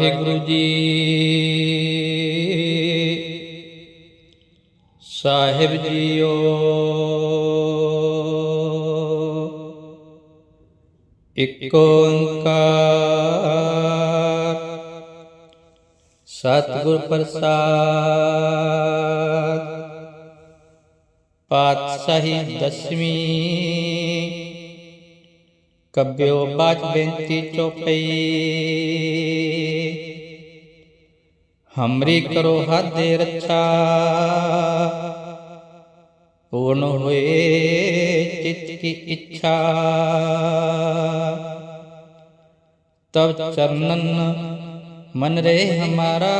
ਵਾਹਿਗੁਰੂ ਜੀ ਸਾਹਿਬ JIO ਇਕ ਓੰਕਾਰ ਸਤਿਗੁਰ ਪ੍ਰਸਾਦ ਪਾਤਸ਼ਾਹੀ ਦਸਵੀਂ कब्यो बाज बेंती चौपई। हमरी करो हाथ रक्षा। पूर्ण हुए चित की इच्छा। तब चरणन मन रे हमारा।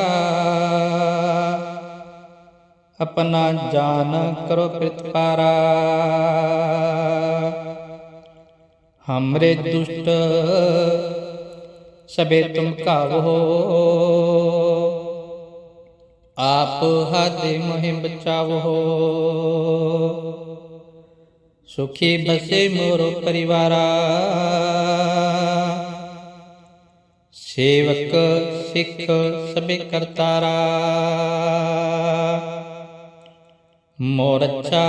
अपना जान करो प्रतिपारा हमरे दुष्ट सबे तुम हो। आप हाथ बचाओ हो। सुखी बसे मोरो परिवारा। सेवक, सिख सबे करतारा। मोर अच्छा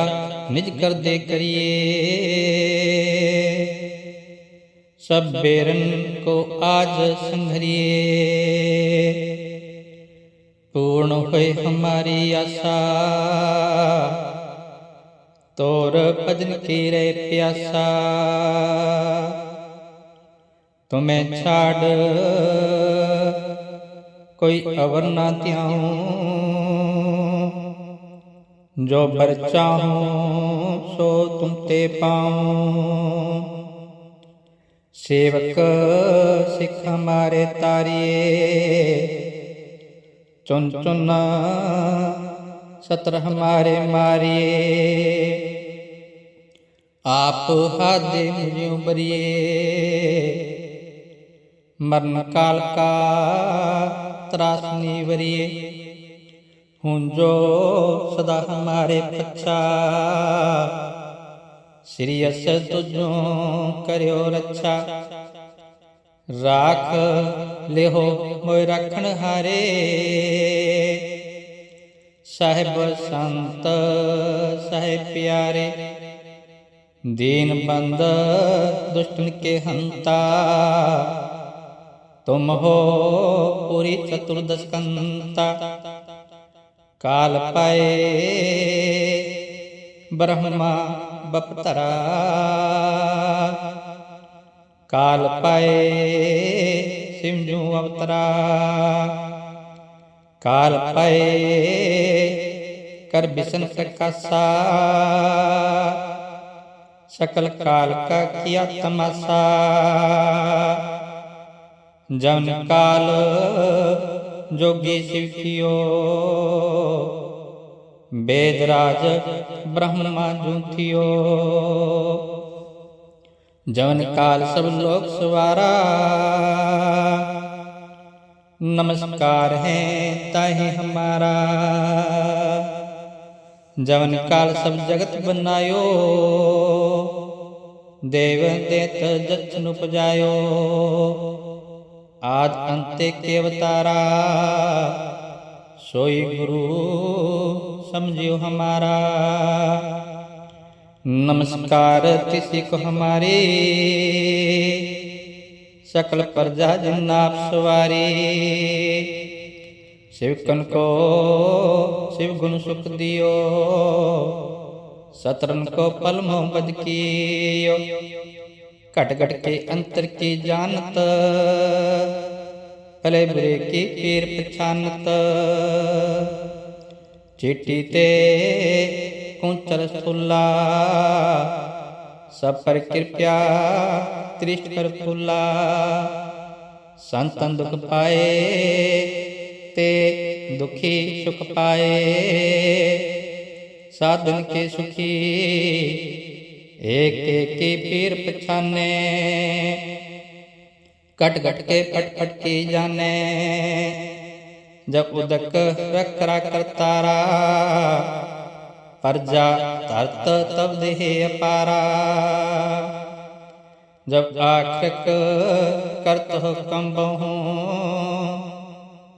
निज कर दे करिए। सब बेरन को आज संघरिए। पूर्ण हुए हमारी आशा। तोर भजन की रे प्यासा तुम्हें छाड़। कोई अवर ना त्याऊ। जो बर सो तुम ते पाऊँ। ਸੇਵਕ ਸਿੱਖ ਮਾਰੇ ਤਾਰੀਏ। ਚੁਨ ਚੁਨ ਸਤਰ ਹਮਾਰੇ ਮਾਰੀਏ। ਆਪ ਹਾਦੇ ਮੁਝਿਉ ਬਰੀਏ। ਮਰਨ ਕਾਲ ਕਾ ਤਰਾਸ ਨੀਵਰੀਏ ਹੁਣ ਜੋ ਸਦਾ ਹਮਾਰੇ ਪਛਾ। ਸ੍ਰੀ ਅਸ ਤੁਜੋਂ ਕਰਿਓ ਰੱਛਾ। ਰਾਖ ਲਿਹੋ ਮੋਇ ਰੱਖਣ ਹਾਰੇ। ਸਹਿਬ ਸੰਤ ਸਹਿ ਪਿਆਰੇ, ਦੀਨ ਬੰਦ ਦੁਸ਼ਟਨ ਕੇ ਹੰਤਾ। ਤੁਮ ਹੋ ਪੂਰੀ ਚਤੁਰਦਸ਼ ਕੰਤਾ। ਕਾਲ ਪਾਏ ਬ੍ਰਹਮਾ बपतरा। काल पाए सिमजू अवतरा। काल पाए कर बिसन प्रकाशा सकल काल का किया तमाशा। जन काल जोगी शिव कियो वेदराज ब्रह्मा जूथियो जवन काल सब लोग सुवारा। नमस्कार है ताहि हमारा। जवन काल सब जगत बनायो। देव देत जचन उपजायो। आज अंत के अवतारा। सोई गुरु समझियो हमारा। नमस्कार किसी को हमारे। सकल प्रजा जिन्नाप सवारी। शिवकन को शिव गुण सुख दियो। सतरन को पल मोहम्मद कियो। घट घट के अंतर की जानत। भले बुरे की पीर पछानत। चीटी ते कुंचल सब पर कृपया त्रिष्ट कर फूला संतन दुख पाए, ते दुखी सुख पाए। साधन के सुखी, एक एक पीर पछाने। कट कट के पट पट की जाने। जब उदक रखरा कर तारा परजा तरत तब देह पारा जब आखक करत हो कम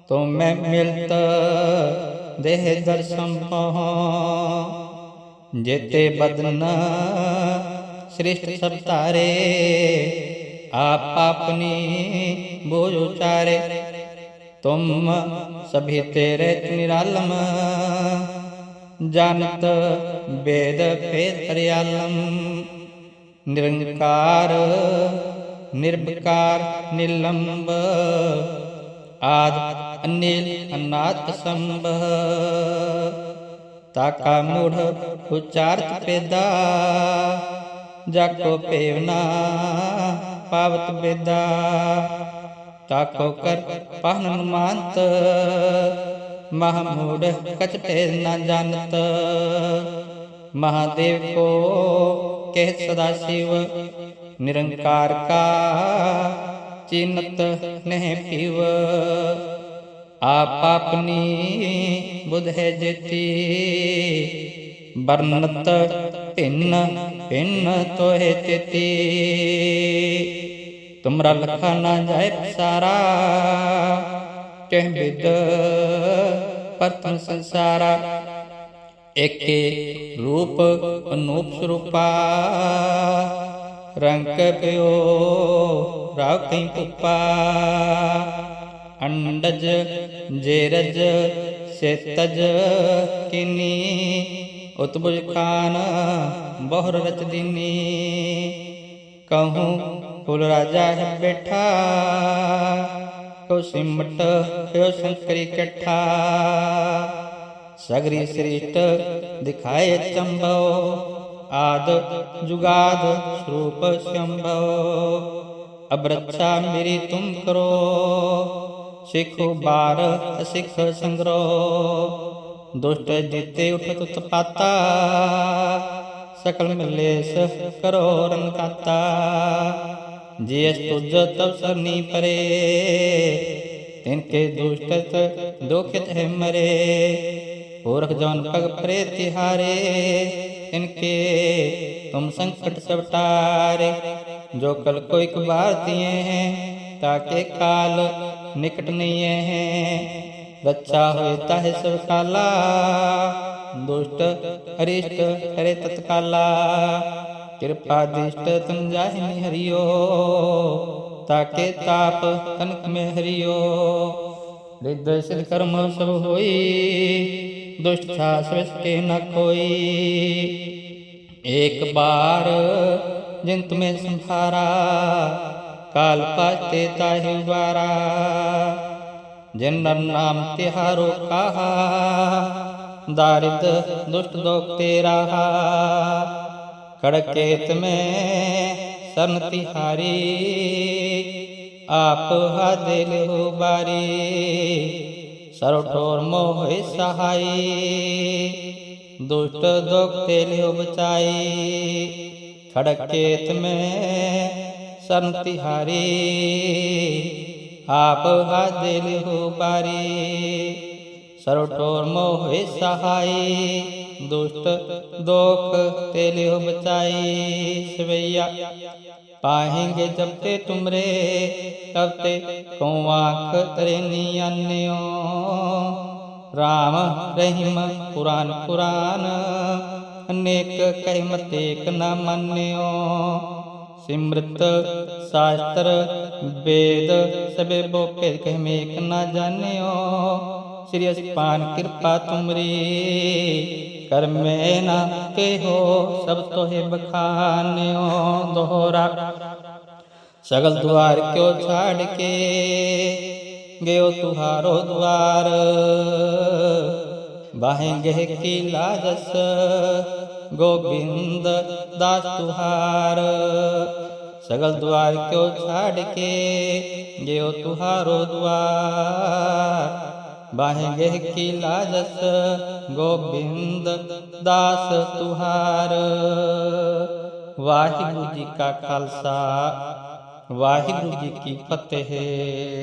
तो मैं मिलत देह दर्शन पहो जेते बदन श्रेष्ठ सब तारे, आप अपनी बोझ उचारे। ਤੁਮ ਸਭੀ ਤੇਰੇ ਨਿਰਾਲਮ। ਜਾਣਤ ਵੇਦ ਫੇਤਰ ਆਲਮ ਨਿਰੰਕਾਰ ਨਿਰਭਕਾਰ ਨਿਲੰਬ ਆਦ ਅਨਿਲ ਅਨਾਤ ਸੰਭ ਤਾਕਾ ਮੂੜ ਉਚਾਰਤ ਪੇਦਾ। ਜਾ ਕੋ ਪੇਵਨਾ ਪਾਵਤ ਬੇਦਾ। ताको कर पहन मानत महामूढ़ कचटे न जानत। महादेव को कह सदा शिव निरंकार का चिन्हत नहीं पीव। आप अपनी बुध है जेती वर्णत भिन्न भिन्न तो है तेती। ਤੁਮਰਾ ਲਖਾ ਨਾ ਜਾਏ ਪਸਾਰਾ ਕਹਿ ਬਿਦ ਪਰ ਤੁਮ ਸੰਸਾਰਾ ਏਕੇ ਰੂਪ ਅਨੂਪ ਸਰੂਪਾ। ਰੰਗ ਪਿਓ ਰਾਵ ਕਈ ਪੁੱਪਾ। ਅੰਡਜ ਜੇਰਜ ਸੇਤਜ ਕਿਨੀ। ਉਤਬੁਜ ਖਾਨ ਬਹੁਰ ਰਚ ਦਿਨੀ। ਕਹੂੰ फूल राजा है बैठा तो सिमट तो संकरी कट्ठा सगरी श्रेष्ठ दिखाए चंभव आद जुगाद रूप शंभव अब रक्षा मेरी तुम करो सिख बार सिख संग्रो दुष्ट जीते उठ तुत पाता सकल मिलेश करो रंगाता जियस तुझ तब सरनी परे, तिनके दुष्ट दुखित है मरे। पुरख जौन पग परे तिहारे, तिनके तुम संकट सब टारे जो कल को एक बार दिए हैं, ताके काल निकट नहीं है। रक्षा होता है सब काला दुष्ट हरिष्ट हरे तत्काला। कृपा दिष्ट तुम जाहिनी हरियो ताके ताप तनक में हरियो हृदय कर्म सब होई दुष्ट छास के न कोई एक बार जिन तुम्हें संहारा काल पाते ताहि द्वारा जिन नर नाम तिहारो कहा दारिद दुष्ट दोख तेरा कड़केत में सन तिहारी, आप हादिल हो बारी सरठोर मोह सहाई, दुष्ट दुख तेल बचाई खड़केत में सन तिहारी, आप हादिल हो बारी सरठोर मोह सहाई दुष्ट दोख तेले हो बचाई सवैया पाएँगे जब ते तुमरे तब ते कौन आँख तरे नियो राम रहीम पुराण पुराण अनेक कह मत एक न मान्यो सिमृत शास्त्र वेद सबे बोके कह में एक न जान्यो श्री पान कृपा तुमरी। कर में हो सब तो बखान्यो। दोहरा। सगल द्वार क्यों छाड़ के गयो तुहारो द्वार बाहें गह की लाजस? गोविंद दास तुहार। सगल द्वार क्यों छाड़ के गयो तुहारो द्वार बाहें गह की लाजस गोविंद दास तुहार वाहिगुरु जी का खालसा वाहिगुरु जी की फतेह